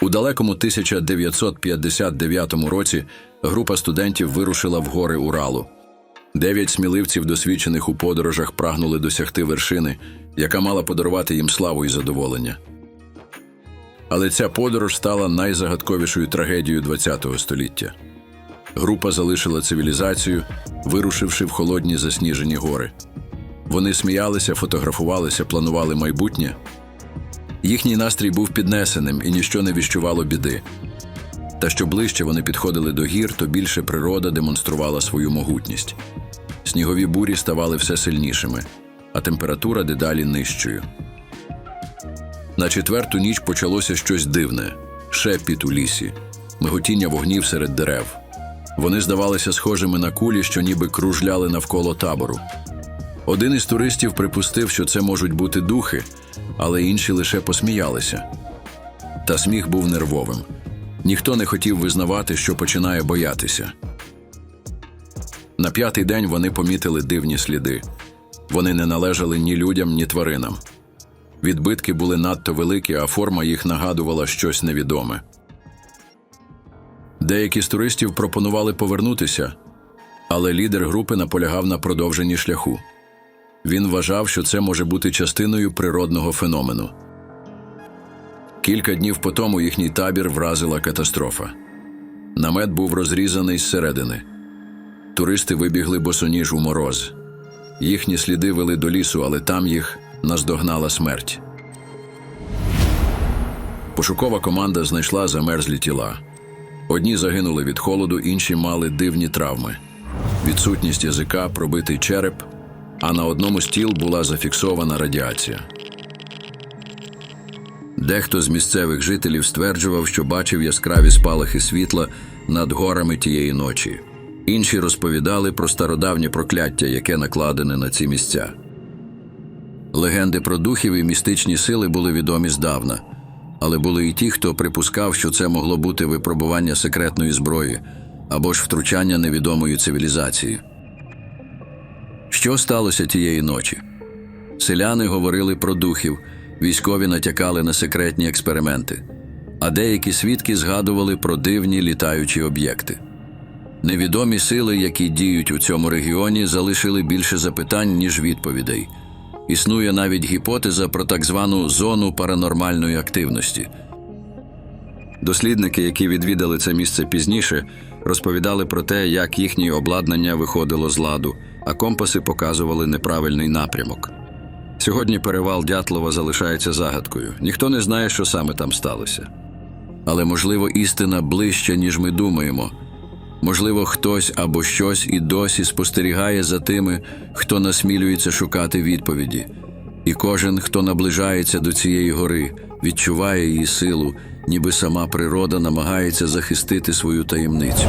У далекому 1959 році група студентів вирушила в гори Уралу. Дев'ять сміливців, досвідчених у подорожах, прагнули досягти вершини, яка мала подарувати їм славу і задоволення. Але ця подорож стала найзагадковішою трагедією ХХ століття. Група залишила цивілізацію, вирушивши в холодні засніжені гори. Вони сміялися, фотографувалися, планували майбутнє. Їхній настрій був піднесеним і ніщо не віщувало біди. Та що ближче вони підходили до гір, то більше природа демонструвала свою могутність. Снігові бурі ставали все сильнішими, а температура дедалі нижчою. На четверту ніч почалося щось дивне шепіт у лісі, миготіння вогнів серед дерев. Вони здавалися схожими на кулі, що ніби кружляли навколо табору. Один із туристів припустив, що це можуть бути духи, але інші лише посміялися. Та сміх був нервовим. Ніхто не хотів визнавати, що починає боятися. На п'ятий день вони помітили дивні сліди. Вони не належали ні людям, ні тваринам. Відбитки були надто великі, а форма їх нагадувала щось невідоме. Деякі з туристів пропонували повернутися, але лідер групи наполягав на продовженні шляху. Він вважав, що це може бути частиною природного феномену. Кілька днів по тому їхній табір вразила катастрофа. Намет був розрізаний зсередини. Туристи вибігли босоніж у мороз. Їхні сліди вели до лісу, але там їх наздогнала смерть. Пошукова команда знайшла замерзлі тіла. Одні загинули від холоду, інші мали дивні травми. Відсутність язика, пробитий череп, а на одному з тіл була зафіксована радіація. Дехто з місцевих жителів стверджував, що бачив яскраві спалахи світла над горами тієї ночі. Інші розповідали про стародавнє прокляття, яке накладене на ці місця. Легенди про духів і містичні сили були відомі здавна, але були і ті, хто припускав, що це могло бути випробування секретної зброї або ж втручання невідомої цивілізації. Що сталося тієї ночі? Селяни говорили про духів, військові натякали на секретні експерименти, а деякі свідки згадували про дивні літаючі об'єкти. Невідомі сили, які діють у цьому регіоні, залишили більше запитань, ніж відповідей. Існує навіть гіпотеза про так звану зону паранормальної активності. Дослідники, які відвідали це місце пізніше, розповідали про те, як їхнє обладнання виходило з ладу, а компаси показували неправильний напрямок. Сьогодні перевал Дятлова залишається загадкою. Ніхто не знає, що саме там сталося. Але, можливо, істина ближче, ніж ми думаємо. Можливо, хтось або щось і досі спостерігає за тими, хто насмілюється шукати відповіді. І кожен, хто наближається до цієї гори, відчуває її силу, ніби сама природа намагається захистити свою таємницю.